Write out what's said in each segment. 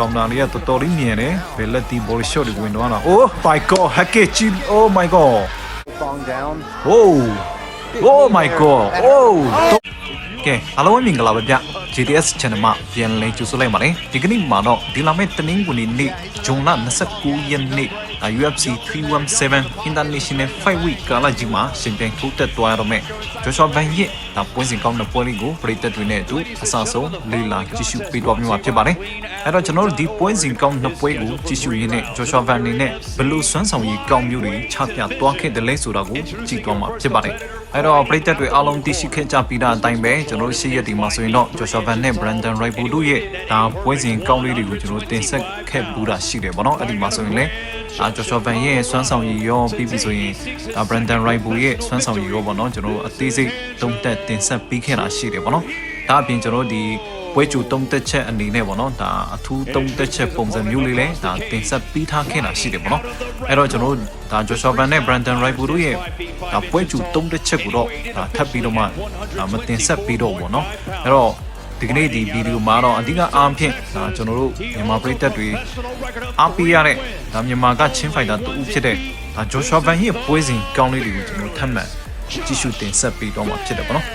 ကောင်တာလေးကတော်တော်လေးမြင်တယ်ဘယ်လက်တီဘောလ်ရှော့တွေဝင်သွားတာ Oh my god hack it ကြီး Oh my god Thong down. Oh Oh my god Oh ကဲအားလုံးပဲမင်္ဂလာပါဗျ GTS channel မှာပြန်လည်ကြိုဆိုလိုက်ပါတယ်ဒီကနေ့မှာတော့ဒီလာမယ့်တနင်္ဂနွေနေ့ဇွန်လ29ရက်နေ့ UFC 317 International Fight Week ကာလကြီးမှာရှင်ပြိုင်ထိုးတက်သွားရတော့မယ်ဂျိုရှွာဗန်ရဲ့ဒါပွဲစဉ်ကောင်းတဲ့ပွဲလေးကိုပြည်သက်တွေနဲ့အတူအဆအဆုံးလေးလာကြည့်ရှုပေးသွားမှာဖြစ်ပါတယ်အဲ့တော့ကျွန်တော်တို့ဒီပွဲစဉ်ကောင်းနှစ်ပွဲကိုကြည့်ရှုရင်းနဲ့ဂျိုရှွာဗန်အနေနဲ့ဘယ်လိုစွမ်းဆောင်ရည်ကောင်းမျိုးတွေချပြသွားခဲ့တယ်လဲဆိုတာကိုကြည့်သွားမှာဖြစ်ပါတယ်အဲ့တော့ပြည်သက်တွေအားလုံးသိရှိခဲ့ကြပြီးသားအတိုင်းပဲကျွန်တော်တို့ရှေ့ရက်ဒီမှာဆိုရင်တော့ဂျိုရှွာဗန်နဲ့ Brandon Royal တို့ရဲ့ဒါပွဲစဉ်ကောင်းလေးတွေကိုကျွန်တော်တင်ဆက်ခဲ့ပူတာရှိတယ်ဗောနော်အဲ့ဒီမှာဆိုရင်လည်း အာဂျိုရှွာဗန်ရဲ့စွမ်းဆောင်ရည်ရောပြီးပြီဆိုရင်ဒါ Brandon Royal ရဲ့စွမ်းဆောင်ရည်ရောဗောနော်ကျွန်တော်တို့အသေးစိတ်သုံးသက်တင်ဆက်ပေးခဲ့တာရှိတယ်ဗောနော်ဒါအပြင်ကျွန်တော်တို့ဒီပွဲ chủ တုံးတက်ချက်အနေနဲ့ပေါ့နော်ဒါအထူးတုံးတက်ချက်ပုံစံမျိုးလေးလဲဒါတင်ဆက်ပေးထားခဲ့တာရှိတယ်ပေါ့နော်အဲ့တော့ကျွန်တော်တို့ဒါ Joshua Van နဲ့ Brandon Roy တို့ရဲ့ဒါပွဲ chủ တုံးတက်ချက်ကိုတော့ဒါထပ်ပြီးတော့မှဒါမတင်ဆက်ပေးတော့ပေါ့နော်အဲ့တော့ ဒီကနေ့ဒီဗီဒီယိုမှာတော့အဓိကအားဖြင့်ဒါကျွန်တော်တို့မြန်မာပြည်သက်တွေအားပေးရတဲ့ဒါမြန်မာကချင်းဖိုင်တာတူဖြစ်တဲ့ဒါ Joshua Van ရဲ့ပွဲစဉ်ကောင်းလေးတွေကိုကျွန်တော်ထပ်မံကြည့်ရှုတင်ဆက်ပေးတော့မှာဖြစ်တယ်ပေါ့နော်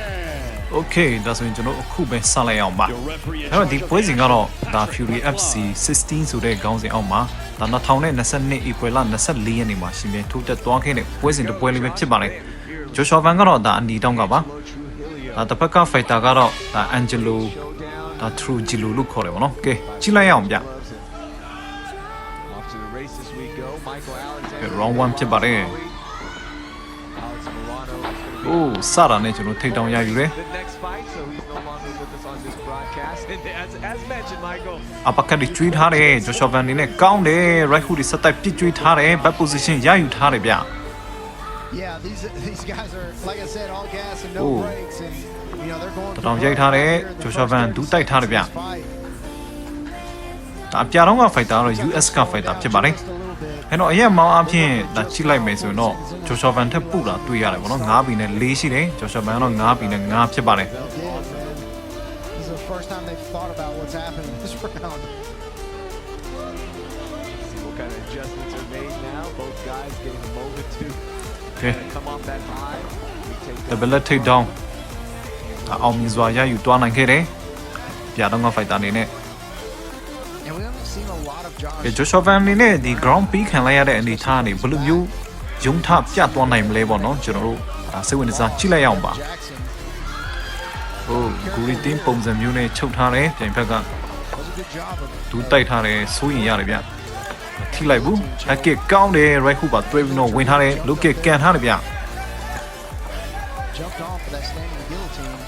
Okay ဒါဆိုရင်ကျွန်တော်အခုပဲစလိုက်အောင်ပါအဲ့တော့ဒီပွဲစဉ်ကတော့ဒါ Fury FC 16ဆိုတဲ့ခေါင်းစဉ်အောက်မှာဒါ2022 April လ24ရက်နေ့မှာရှင်ပြန်ထိုးတက်သွားခဲ့တဲ့ပွဲစဉ်တစ်ပွဲလေးပဲဖြစ်ပါတယ် Joshua Van ကတော့ဒါအနီတောင်းကပါ ဒါတစ်ဖက်က fighter ကတော့ဒါ Angelo ဒါ Trujillo လို့ခေါ်တယ်ဗောနော်ကဲကြည့်လိုက်ရအောင်ဗျ Off to the races we go. Michael ကဲ Alexander. round 1ဖြစ်ပါတယ် Alex Morano is going to be အိုးစတာနဲ့ကျွန်တော်ထိတ်တောင်ရယူတယ် the next fight, so he's no longer with us on this broadcast. And as, as mentioned, Michael, အပကတ်တွေကျွေးထားတယ် Joshua Van နေနဲ့ကောင်းတယ် right hook တွေစက်တိုက်ပြစ်ကျွေးထားတယ် back position ရယူထားတယ်ဗျ Yeah, these these guys are like I said, all gas and no Ooh. brakes, and you know they're going. တတောင်ရိုက်ထားတယ် Joshua Van ဒူးတိုက်ထားတယ်ဗျ Fight ဒါအပြာတော့က fighter ကတော့ US က fighter ဖြစ်ပါတယ် just a little bit. အဲ့တော့အရက်မောင်းအဖြစ်ဒါကြည့်လိုက်မယ်ဆိုရင်တော့ Joshua Van ထက်ပူတာတွေ့ရတယ်ဗောနော်9ဘီနဲ့4ရှိတယ် Joshua Van ကတော့9ဘီနဲ့9ဖြစ်ပါတယ် They'll get, man. This is the first time they've thought about what's happening this round. see what kind of adjustments are made now. Both guys getting a moment to ကဲ come off that high. We take တဘလက်ထိတ်ဒေါင်းဒါအောင်မြင်စွာရယူသွားနိုင်ခဲ့တယ်ပြာတော့က fighter အနေနဲ့ And we haven't seen a lot of Josh. ကဲ Joshua Van အနေနဲ့ဒီ ground ပြီးခံလိုက်ရတဲ့အနေထားကနေဘယ်လိုမျိုးယုံထပြတ်သွားနိုင်မလဲပေါ့နော်ကျွန်တော်တို့ဒါစိတ်ဝင်စားကြည့်လိုက်ရအောင်ပါ Jackson ဟိုဂူရီတင်းပုံစံမျိုးနဲ့ချုပ်ထားတယ်ပြန်ဖက်က does a good job of ဒူးတိုက်ထားတယ်စိုးရင်ရတယ်ဗျ ထိလိုက်ဘူးအကစ်ကောင်းတယ် right hook ပါတွဲပြီးတော့ဝင်ထားတယ် look at ကန်ထားတယ်ဗျ jumped off of that standing guillotine.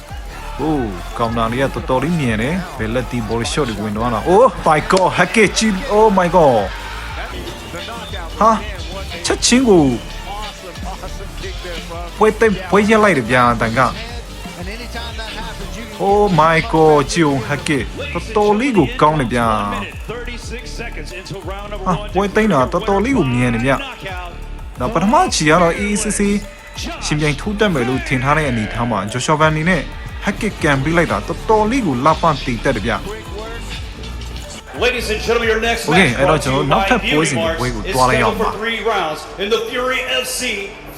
ဟိုကောင်တာလေးကတော်တော်လေးမြင်တယ်ဘယ်လက်တီ ball shot တွေဝင်သွားတာ oh my god hack it ကြီး oh my god ဟာချက်ချင်းကို awesome, awesome kick there from ပွဲသိမ်းပွဲရက်လိုက်တယ်ဗျာတန်က And anytime that happens, you can oh my god ဂျီုံ hack it တော်တော်လေးကိုကောင်းတယ်ဗျာ 36 seconds into round number ဟာ one. ပွဲသိမ်းတာတော်တော်လေးကိုမြင်တယ်ဗျ Knockout. ဒါပထမချီကတော့ AACC ရှင်ပြိုင်ထိုးတက်မယ်လို့ထင်ထားတဲ့အနေအထားမှာဂျိုရှောဗန်နေနဲ့ဟက်ကစ်ကန်ပေးလိုက်တာတော်တော်လေးကိုလှပတည်တက်တယ်ဗျ Ladies and gentlemen, your next Okay, match အဲ့တော့ brought ကျွန် to တော် you နောက်ထပ် by ပွဲ Beauty စဉ်တစ် Marks ပွဲကို is တွားလိုက်အောင် scheduled ပါ for three rounds in the Fury FC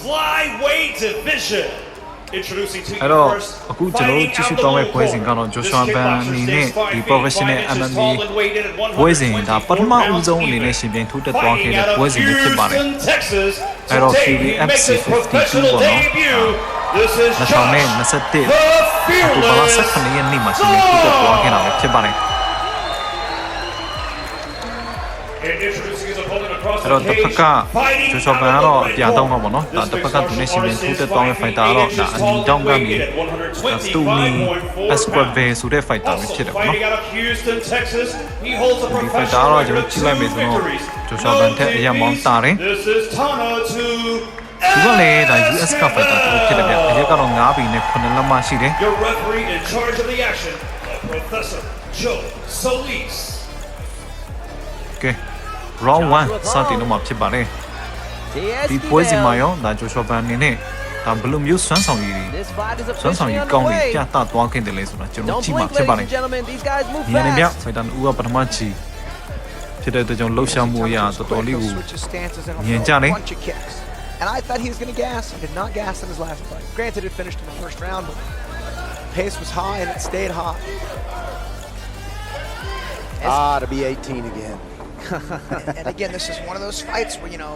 flyweight division. Introducing to အဲ့ you တော့ first, အခုကျွန်တော်တို့ကြည့်ရှုတော့မယ့်ပွဲစဉ်ကတော့ Joshua Van အနေနဲ့ဒီ professional MMA ပွဲစဉ်ဒါပထမဦးဆုံးအနေနဲ့ရှင်ပြိုင်ထိုးတက်သွားခဲ့တဲ့ပွဲစဉ်လေးဖြစ်ပါတယ်အဲ့တော့ Fury FC 52ပေါ့နော် This is 2021အောက်တိုဘာလ18ရက်နေ့မှာရှင်ပြိုင်ထိုးတက်သွားခဲ့တာပဲဖြစ်ပါတယ် အဲ့ the တော့တစ်ဖ cage, က်က fighting ဂျိုရှောဗန်ကတော့အပြာတောင်းမှာပေါ့နော်ဒါ This တစ်ဖက်က mixed သူနဲ့ရှင်ပြိုင် martial ထိုးတက်သွားမယ့် fighter ကတော့ဒါအနီတောင်းကနေစတူနီ125.4 Esquave ဆိုတဲ့ fighter ပဲဖြစ်တယ်ပေါ့နော် Fighting out of Houston, Texas, he holds a ဒီ fighter professional ကတော့ကျွန် record တော်ကြည့်လိုက်မယ်ဆိုတော့ victories. ဂျိုရှောဗန်ထက်အရင်မောင်းတာတယ် This is Tana to သူကလည်းဒါ US က fighter တူဖြစ်တယ်ဗျအရက်ကတော့9ဘီနဲ့9လက်မရှိတယ် your referee in charge of the action, Professor Joe Solis. ကဲ round 1စတင်တော့မှာဖြစ်ပါတယ်ဒီပွဲစဉ်မှာရောဒါဂျိုရှောဗန်အနေနဲ့ဒါဘယ်လိုမျိုးစွမ်းဆောင်ရည်တွေ This fight is စွမ်းဆောင်ရည် officially ကောင်းတွေ underway. ပြသသွားခဲ့တယ်လေဆိုတာကျွန်တော် Don't ကြည့်မှာ blink, ဖြစ်ပါတ ladies ယ် and gentlemen. These guys move ညနေမြ fast. fighter ဦးကပထမချီဖြစ်တဲ့အတွက်ကြောင့်လှုပ်ရှားမှုအရာတော်တော်လေးကို Switch his stances and မြင် he'll ကြ throw တယ် a bunch of kicks. And I thought he was going to gas. He did not gas in his last fight. Granted, it finished in the first round, but pace was high and it stayed high. Ah, to be 18 again. And again, this is one of those fights where, you know,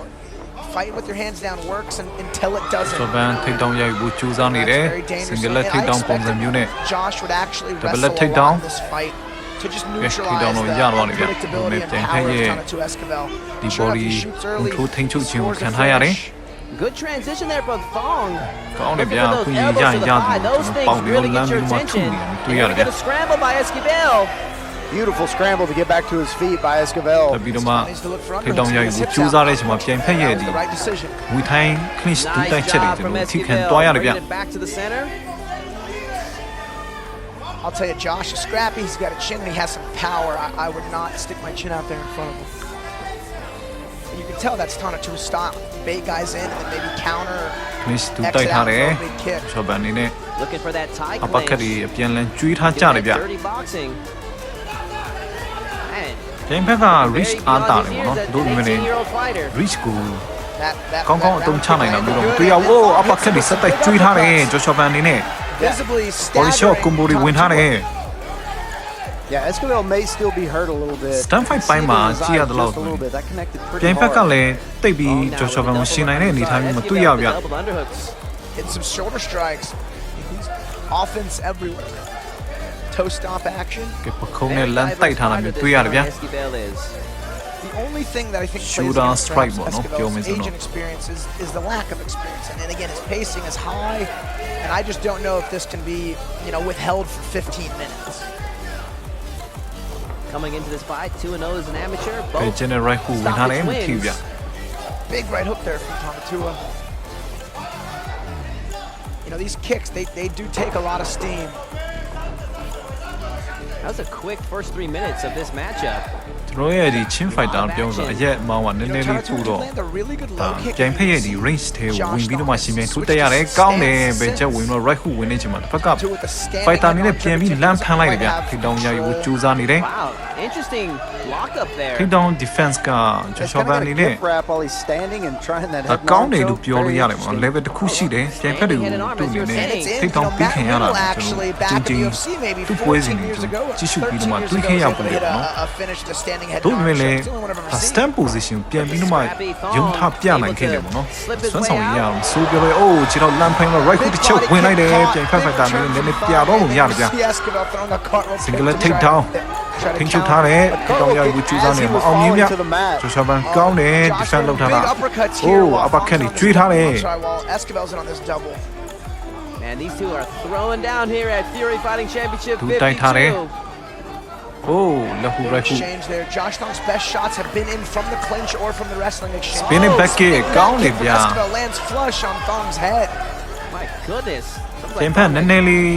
fighting with your hands down works and, until it doesn't. ဂျပန်ထိတ်တောင်ရိုက်ဖို့ကြိုးစားနေတယ် That's very dangerous. စင်ဂလက်ထိတ်တောင်ပုံစံမျိုးနဲ့ Josh would actually Double wrestle a take lot down. in this fight to just Okay, neutralize take down the on Yaro on it, yeah. unpredictability and Maybe power of yeah. Tanatu Esquivel. ဒီ Sure enough, body he shoots early, control ထိန်းချုပ်ခြင်းကို scores ခံ the ထားရတယ် finish. Good transition there from Thong. ကောင်းတယ်ဗျာ Looking for ခွ those င့်ရရ elbows ရ to the ရ thigh. သူ Those ပေါက် things ပြီး really လမ်း get your ပြီးမှထု attention. နေတယ်တွေ့ And ရတယ် we ဗျ get a scramble by Esquivel. Beautiful scramble to get back to his feet by တ Esquivel. ပြီးတော့မှ Needs to look for ထိတ်တောင်ရိုက် underhooks, ကို hips ကြိုး out. စားတဲ့အချိန်မှာပြန်ဖက်ရဲ့ That ဒီ was the right decision. ဝီထိုင်း clinch ဒူးတိုက် Nice ချက်တွေ job ကျွန် from တော်ထိခံ Esquivel. သွားရတယ်ဗျ Bringing it back to the center. I'll tell you, Josh is scrappy. He's got a chin and he has some power. I, I would not stick my chin out there in front of him. And you can tell that's Tanatu's style. Bait guys in and then maybe counter. clinch ဒူး Exit တိုက်ထား out တယ် for a big kick. ဂျပန်အနေနဲ့ Looking for that tie အပတ်ခက် clinch. တွေအပြန်လန်းကျွေးထားကြတယ်ဗျ Get that dirty boxing. Man, ပြိုင်ဖက်က reach very အား beyond တာ his တယ် years ပေါ့နော် as တို့ an မြင်နေ 18-year-old fighter. reach ကို That, that, ကောင်းကောင်းအသုံးချနိုင်တာမျိုးတော့မတွေ့ရဘူးအိုးအပတ်ခက်တွေစက်တိုက်ကျွေးထားတယ်ဂျော်ရှော့ပန်အနေနဲ့ Visibly body shot staggering combo တွေဝင်ထားတယ် Yeah, Esquivel may still be hurt a little bit. Stand fight ပိုင်းမှာ Seeing his ကြည့်ရ eyes သလောက် just a little bit. That connected ပြိုင် pretty ဖက်က hard. လည်းတိတ်ပြီး Oh, now ဂျော်ရှော့ပန် with ကို the ရှင်နိုင်တဲ့အနေအထားမျိုးမတွေ့ရ Esquivel ဗျ with double underhooks. and some shoulder strikes. He's offense everywhere. Toe stomp action. ကဲပခုံးနဲ့လမ်းတိုက်ထားတာမျိုးတွေ့ရတယ်ဗျာ Esquivel is. The only thing that I think plays Shooter against strike perhaps ပေါ့နော် Esquivel's ပြောမယ်ဆိုတော့ age and experience is, is the lack of experience. And, and again, his pacing is high, and I just don't know if this can be, you know, withheld for 15 minutes. Coming into this fight, 2 0 as an amateur. ပဲ Both ဂျန်နယ်ရိုက်ကိုဝင်ထားတယ်မထီဗျ Big right hook there from Tomatua. You know, these kicks, they, they do take a lot of steam. That was a quick first three minutes of this matchup. ကျွန်တော်ရဲ့ဒီချင်းဖိုက်တာပြောဆိုအရက်မောင်းကနည်း You နည်း know, လေးပို့ Tomatua တော့ land a really good ဒါ low kick. ပြိုင်ဖက်ရဲ့ဒီ range ထဲကိုဝင်ပြီးတော့မှရှင်ပြန်ထိုးတက်ရတယ်ကောင်းတယ်ပဲချက်ဝင်တော့ right hook ဝင်နေချင်မှာတစ်ဖက်က To with the standing fighter အနေ head နဲ့ on ပြန်ပြီး Triple လမ်းဖမ်းလိုက်တယ်ဗျ Have ထိတောင်ရိုက်ကို full- ကြိုးစားနေတယ် Wow, interesting lockup there. ထိတောင် defense ကဂျော်ရှော့ပန်အနေနဲ့ Hip wrap while he's standing and trying that အ head ကောင်းတယ် knock လို့ choke. ပြောလို့ Very ရတယ်ပေါ့ interesting. level တစ်ခုရှိတယ်ပြိုင်ဖက်တွေကိုသူ့အနေနဲ့ And it's in, ထိ you တောင် know, ပြီး Matt ခင်ရတာ Riddle ကျွန် actually တော် back ကြ in င် the ကြင် UFC maybe သူ့ပွဲစဉ်14တွေ years ကျွန် ago, တော်ကြည့်ရှုပြီးတော့မှ13တွေး years ခဲ့ရ ago, ပုံ was တယ် able to ပေါ့ hit နော် a, a finish the standing head တို့ knock မြင်လေ choke. It's the only one I've ever ဒါ seen. stand position ပြန်ပြီးတော့မှရုံထပြနိုင်ခဲ့တယ်ပေါ့နော် Slip his ဆွမ်း way ဆောင်ရအောင် out. ဆိုပြောလို့အိုးခြေတော့လမ်းဖိုင်းတော့ right hook တစ်ချက်ဝင်လိုက်တယ်ပြိုင်ဖက်ဖက်တာလည်းနည်းနည်းပြတော့လို့ရတယ်ဗျ See Esquivel throwing a cartwheel kick Single to take try to- down. try to ထိချုပ် counter. ထားတယ် A ထိတောင်ရိုက်ကိုကြိုးစားနေမှာအောင်မြင်ဗျဂျော်ရှော့ပန်ကောင်းတယ် defense လုပ်ထားတာ Big uppercuts အို here း while အပတ်ခက် Fong's နေ on this ကျွေးထားတယ် double. I'm sorry, while Esquivel's in on this double. Man, these two are throwing down here at Fury Fighting Championship သူတိုက်ထားတယ် 52. အိုးလက်ဟူ right hook Exchange there. Josh Thong's best shots have been in from the clinch or from the wrestling exchange. Spinning back kick ကောင်းတယ်ဗျာ Esquivel lands flush on Thong's head. My goodness. Looks ပြိုင် like ဖက်နည်းနည်းလေး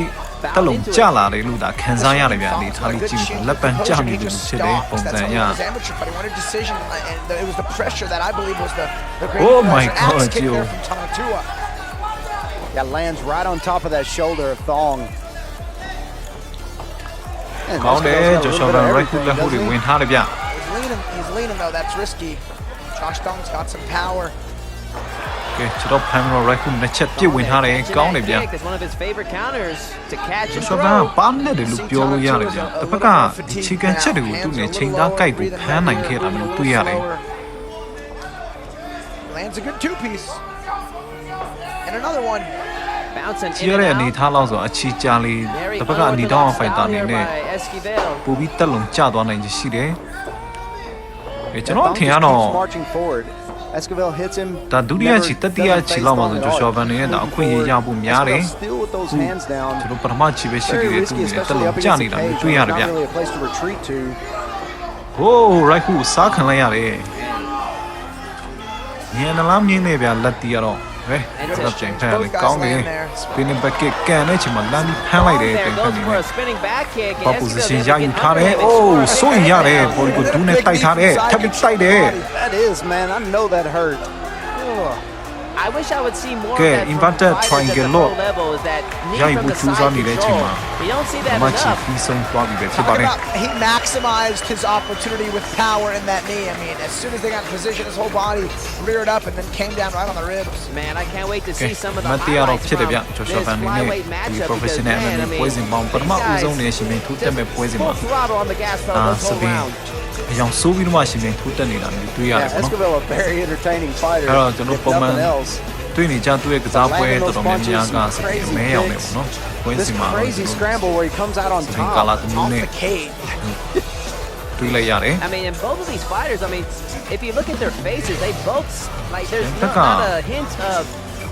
တက်လုံးကြလာတယ်လို့ဒါခံစားရတယ်ဗျအနေထားလေးကြည့်ပြီးလက်ပံကြမိလို့ဖြစ်တယ်ပုံစံရ His amateur fight. He wanted decision, uh, and it was the pressure that I believe was the, the great Oh my pressure. Axe God, kick Gio. there from Tanatua. Yeah, lands right on top of that shoulder of Thong. And ကောင်းတယ် Esquivel's got a ဂျော် little ရှော့ bit ပန် of right hook everything, လက်ဟူတွေ doesn't he? ဝင်ထားတယ်ဗျ He's leaning, he's leaning though. That's risky. Josh Thong's got some power. ကဲကျွန်တော်ဖမ်းတော့ right hook နှစ်ချက်ပြစ်ဝင်ထားတယ် Catching ကောင်းတ that ယ်ဗျ kick is one of his favorite counters to catch ဂျော် and ရှော့ပန်က throw. ပါနဲ့တယ်လို့ပြောလို့ရတယ်ဗျတစ်ဖက်ကဒီချီကန်ချက်တွေကိုသူ့နဲ့ချိန်သားကြိုက်ကိုဖမ်းနိုင်ခဲ့တာမျိုးတွေ့ရတယ် Lands a good two piece. And another one. Bouncing ကြည့်ရ in တဲ့ and အနေ out. ထားလောက်ဆိုအချီကြာလေး Very တစ်ဖက်ကအနီတောင်းဖိုက်တာ unorthodox အနေနဲ့ style here by Esquivel. ပိုပြီးတက်လုံကျသွားနိုင်ချင်ရှိတယ်အဲကျွန် Yeah, တော် Thong ထင်ရ just တော့ keeps marching forward. Esquivel hits him. ဒါဒုတိယ never ချီတတိယ doesn't ချီ face လောက်မှာ Thong ဆို at ဂျော် all. ရှော့ပန်နေတဲ့ဒါအခွင့်အရေးရဖို့များတယ် Esquivel still with those hands down. ကျွန်တော်ပထမချီပဲရှိသေး Very တယ်သူ risky, နဲ့တက် especially လုံ up ကျ against နေ the တာမျိုး cage. တွေ့ရ There's တယ်ဗျ not really a place to retreat to. ဟိုး right hook စားခံလိုက်ရတယ်ညံလားမြင်းနေဗျလက်တီကတော့ ဟဲ့တော့ပြန်ဖက်လေကောင်းတယ်ပင်းဘက်ကကန်တဲ့ချိန်မှာလမ်းဖမ်းလိုက်တယ် There ပြန်ဖက် goes နေ for တယ် a spinning back kick. and ပပူစရှင်ရယူထားတယ်အိုးစိုးရင်ရတယ်ဘော်ဒီကိုဒူးနဲ့တိုက်ထားတယ်ထပ်ပြီးတိုက်တယ် That is, man. I know that hurt. Ugh. I wish I would see more of Okay, that from inverted fighters at the triangle pro lock. level is that knee ရည် from ဘူး the ကျူး side စားနေတဲ့အချိန် control. မှာ We don't see that မချီ enough. ပြီးဆုံးသွားပြီပဲဖြစ်ပါ Talk တယ် about he maximized his opportunity with power in that knee. I mean, as soon as they got in position, his whole body reared up and then came down right on the ribs. Man, I can't wait to Okay, see some of the မတရားတော့ highlights ဖြစ်တယ်ဗျ from ဂျိုရှော this ဗန်နေနဲ့ flyweight ဒီ matchup because professional man, I MMA mean, ပွဲစဉ်ပေါင်းပထမဦးဆုံးနေရှင်မင်းထိုးတက်မဲ့ပွဲစဉ်မှာ full throttle on the gas အာ pedal this စ whole ပင်း round. အယောင်ဆိုးပြီးတော့မှရှင်မင်းထိုးတက်နေတာမျိုးတွေ့ရတယ် Yeah, ပေါ့နော် Esquivel a very entertaining fighter. Pero yo no if pongo nothing man- else. တွေ့နေကြသူ့ရဲ့ကစားပွဲတော်တော်များများကစပင်းမဲရောက်နေပေါ့နော်ပွဲ This စဉ်မှာ crazy scramble where he comes out on စပင်းကာလာ top. တမျိုး Off နဲ့ the cage. တွေ့လိုက်ရတယ် I mean, and both of these fighters, I mean, if you look at their faces, they both, like, there's Look not, not at- a hint of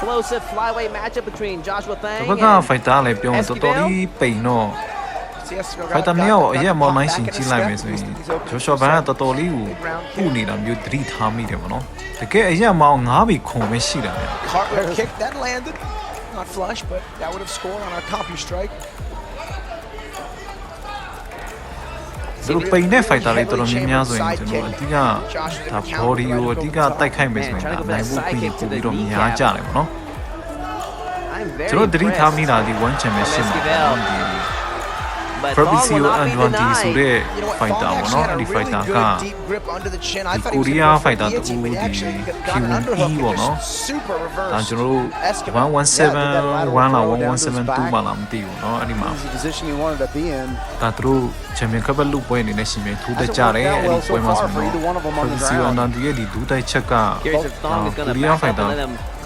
Explosive flyweight matchup between Joshua ဒီ Thang ဘက်က and ဖိုက်တာလည်းပြောရင်တော်တော်လေးပိန်တော့ See, Esquivel ဖိုက် got- တာ got နှစ်ယောက် the- အ got ရက် the မောင်း pop နိုင် back ရှင် in ကြည့် his လိုက် step. မယ်ဆိုရင် He's- he's open ဂျိုရှောဗန်ကတော်တော်လေးကိုပူနေတာမျိုးသတိထားမိတယ်ဗောနော်တကယ်အရက်မောင်း၅ဘီခုံပဲရှိတာဗျ Cartwheel kick that landed. Not flush, but that would have scored on a compu strike. သူတို့ပိန်တဲ့ဖိုက်တာတွေတော်တော်များများဆိုရင်ကျွန်တော်အဓိကဒါ body ကိုအဓိကတိုက်ခိုက်မယ်ဆိုရင်ဒါနိုင်ဖို့ပြီးပို့ပြီးတော့များကြတယ်ဗောနော် I'm very ကျွန်တော်သတိထားမိ impressed. တာဒီ one championship မှာ Fabrizio Andrade ဆိုတဲ့ fighter ပေါ့နော်ဒီ fighter ကဒီကိုရီးယား fighter တူဒီ Q1 ပေါ့နော်ဒါကျွန်တော်117 1လာ117 2မှာလာမသိဘူးနော်အဲ့ဒီမှာဒါသူတို့ Champion Cup လုပွဲအနေနဲ့ရှင်ပြန်ထိုးတက်ကြတယ်အဲ့ဒီပွဲမှာဆိုတော့ Fabrizio Andrade ရဲ့ဒီဒူးတိုက်ချက်ကကိုရီးယား fighter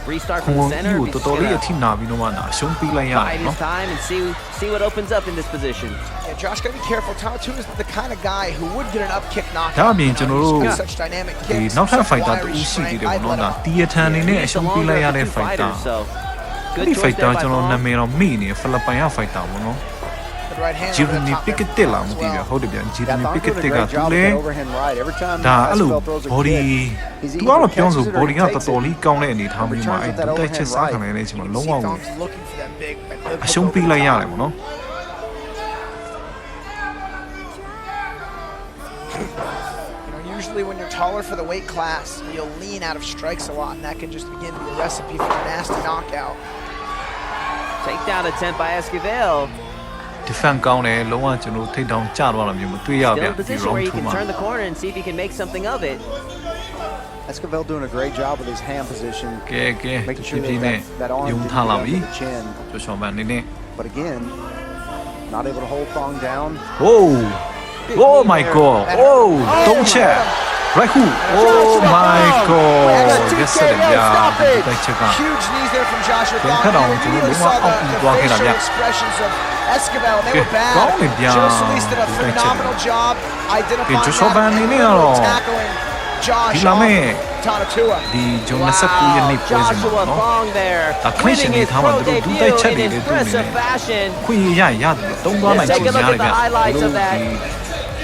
Restart from the center. ကိုတော်တော်လေးအထိနာပြီးတော့မှအရှုံးပေးလိုက်ရတယ်နော် time and see see what opens up in this position. Yeah, Josh, gotta be careful. Taratu is the kind of guy who would get an upkick knock. ဒါအပြင်ကျွန်တော်တို့ Such dynamic ဒီ kicks. နောက်ထပ် such ဖိုက်တာ wiry တူရှိသေး strength. တယ် I'd ပေါ့ let နော် him ဒါတီယထန်အနေနဲ့အရှုံးပေးလိုက်ရတဲ့ဖိုက်တာ so အဲ့ good ဒီ doorstep ဖိုက်တာ by ကျွန်တော်နာ Paul. မည်တော့မိနေတယ်ဖိလစ်ပိုင်ကဖိုက်တာပေါ့နော် hand over the Jeremy top there Pickett from လားမ Thong သိ as ဘူး well. ဟုတ်တယ်ဗျ Yeah, Jeremy Thong Pickett doing a က great သူ job with လဲ that overhand right. Every time ဒါအဲ့လို Esquivel throws a body kick, he's သူ either ကတော့ပြော catches ဆို it or body he က takes တော်တော် it. လေးကောင်းတဲ့အနေအထားမျိုးမှာ Returns အဲ့ with that ဒူးတိုက်ချက် overhand စားခံ right. ရတဲ့အချိန်မှာ You လုံး see ဝ Thong's looking for that big, that big အ hook ရှုံး over ပေး the လိုက်ရတ top. ယ်ဗောနော် You know, usually when you're taller for the weight class, you'll lean out of strikes a lot, and that can just begin to be a recipe for a nasty knockout. Takedown attempt by Esquivel. defend ကောင်းတယ်လုံးဝကျွန်တော်ထိတ်တောင်ကျသွားတာမျိုးမတွေ့ရ Still ဗျ in ဒီ position round where he 2 can မှာ turn the corner and see if he can make something of it. Esquivel doing a great job with his hand position, ကဲကဲ making ဖြည်း sure ဖြည်း that နဲ့ that, that arm ယုံ didn't ထား get လာ under ပြီ the chin. ကျော်ချော်မန်နေနဲ့ But again, not able to hold Thong down. Oh Oh my god Oh တုံးချက် right hook Oh my god ရက်စက်တယ်ဗျာဒီတိုက်ချက်က Huge knees there from Joshua Don't Thong. cut You on, immediately Jimmy. saw Don't the, walk the in on facial ya. expressions of Esquivel, and they Okay, were bad. go on, yeah. Joe Solis did a Do that phenomenal check. job identifying Joshua that Van and Nene literally alors. tackling Josh Di lame. off Tanatua. ဒီဂျွန်29ရက်နေ့ပွဲစဉ်မှာ Joshua နော် Thong there, Da clinch winning ni his tama, pro dudu debut dai chat in ni le tu impressive ni. fashion. ခွင့်ရရရတယ်တုံးသွားနိုင် Let's ချင် take a look များတ at ယ် the ဗျ highlights of that.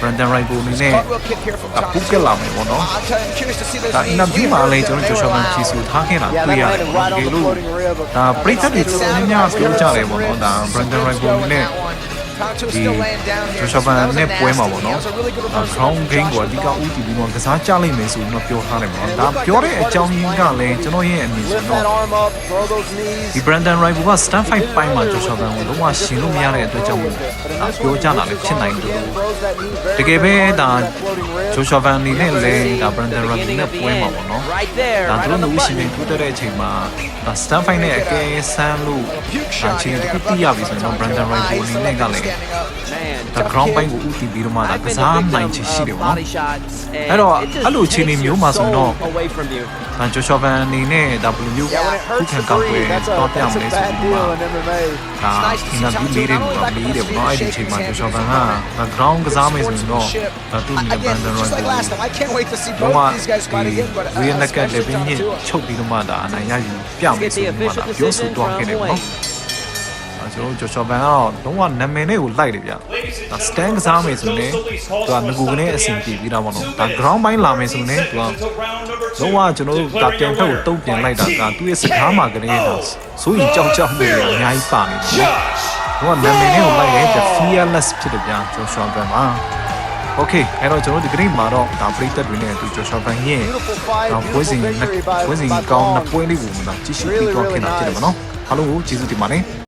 Brandon Ribo အနေနဲ့ Cartwheel kick here from အပူက Tanatua. လာမယ်ပေါ့နော် I'm telling you, I'm curious to see those ဒါ knees. အင်တာဗျူး We မှာ heard လည်းကျွန် them. တော် They ဂျို were ရှောဗန်ချီ loud. ဆူထားခဲ့တာ Yeah, တွေ့ that ရတယ် landed ပေါ့ right တ on ကယ် the လို့ floating rib. of- ဒါပရိသတ်တွေ It တော်တော် sounded များများ like we ပြော heard ကြ some တယ်ပေါ့နော် ribs, ဒါ some Brandon ribs Ribo go အနေ in နဲ့ that one. Tanatua ဒီ still laying down here. ဂျိုရှောဗန် That was a နဲ့ပွဲမှာ nasty ပေါ့ knee. နော် That was a really good ဒါ reversal ခေါင်း from ဂိမ်းကို Joshua အဓိက Thong. ဦးတည်ပြီးတော့ကစားကြလိမ့်မယ်ဆိုပြီးတော့ပြောထားတယ်ပေါ့နော်ဒါပြောတဲ့အကြောင်းရင်းကလည်းကျွန်တော်ရဲ့အမြင်ဆို Lift တော့ that arm up, throw those knees. ဒီ Brandon Rival က stand fight ပိုင်းမှာဂျိုရှောဗန်ကိုလုံးဝရှင်လို့မရတဲ့အတွက်ကြောင့်မို့ဒါပြောကြတာလည်းဖြစ်နိုင်တယ်လို့တကယ်ပဲဒါဂျိုရှောဗန်အနေနဲ့လည်းဒါ Brandon The Rival beginning နဲ့ of the ပွဲမှာ end. ပေါ့နော် Right there, ဒါ right သူ on တို့ the လူရှင်တွေ button. ထူးတဲ့အချိန်မှာဒါ stand fight နဲ့အကဲဆန်းလို့ဒါချင်းတစ်ခုသိရပြီဆိုရင်တော့ Brandon Rival အနေနဲ့ကလည်း Man, ဒါ ground ပိုင်းကိုဦးတည်ပြီးတော့မှဒါ I've က been စား the နိုင် victim ချင်ရှိ of တယ်ပေါ့ body နော် shots, and အဲ့တော့ it just အဲ့လိုအခြေအနေ takes မျိုး your မှာဆိုရင်တော့ soul away from you. ဒါဂျိုရှောဗန်အနေနဲ့ဒါဘယ်လိုမျိုး Yeah, when it ခု hurts ခံ to ကောက်ပွဲ breathe, that's a, တော့ပြမ that's a လဲဆို bad ပြီးတော့ deal in MMA. ဒါအင်တာဗျူးလေးတွေကိုတော့မေးတယ်ပေါ့နော်အဲ့ဒီအချိန်မှာဂျိုရှောဗန်ကဒါ ground ကစားမယ်ဆိုရင်တော့ဒါသူ့အနေနဲ့ again, Brandon just like Royval last time. I can't wait to see တော့ both these guys ဒီ fight again, but uh, ရီနက်ကတ်လေ especially ပင်း Tana ညစ် Tua. ချုပ်ပြီးတော့မှဒါအနိုင်ရယူပြမယ်ဆိုပြီးမှဒါပြောဆိုတော့ခဲ့တယ်ပေါ့နော်အဲ ကျွန်တော်တို့ဂျော်ရှော်ဘန်ကတော့လုံးဝနာမည်နဲ့ကိုလိုက်တယ်ဗျဒါစတန်ကစားမယ်ဆိုရင်သူကငကူကနေအဆင်ပြေပြီးတော့ပေါ့နော်ဒါ ground ပိုင်းလာမယ်ဆိုရင်သူကလုံးဝကျွန်တော်တို့ဒါပြန်ဖက်ကိုတုံ့ပြန်လိုက်တာကသူ့ရဲ့စကားမှာကလေးဒါဆိုရင်ကြောက်ကြောက်မှုတွေအများကြီးပါနေတယ်နော် Josh ဟိုကနာမည်နဲ့ကိုလိုက်တယ် the fearless ဖြစ်တယ်ဗျာဂျော်ရှော်ဘန်မှာ Okay အဲ့တော့ကျွန်တော်တို့ဒီကနေ့မှာတော့ဒါပရိသတ်တွေနဲ့အတူဂျော်ရှော်ဘန်ရဲ့ Beautiful fight, နောက်ပွဲစဉ် beautiful victory by ပွဲစဉ် by ကောင်း Paul. နှစ်ပွဲလေးကိုဒါကြည့်ရှုပြီးတော့ခင်တာဖြစ်တယ်မနော်အားလုံးကိုကျေးဇူးတင်ပါတယ်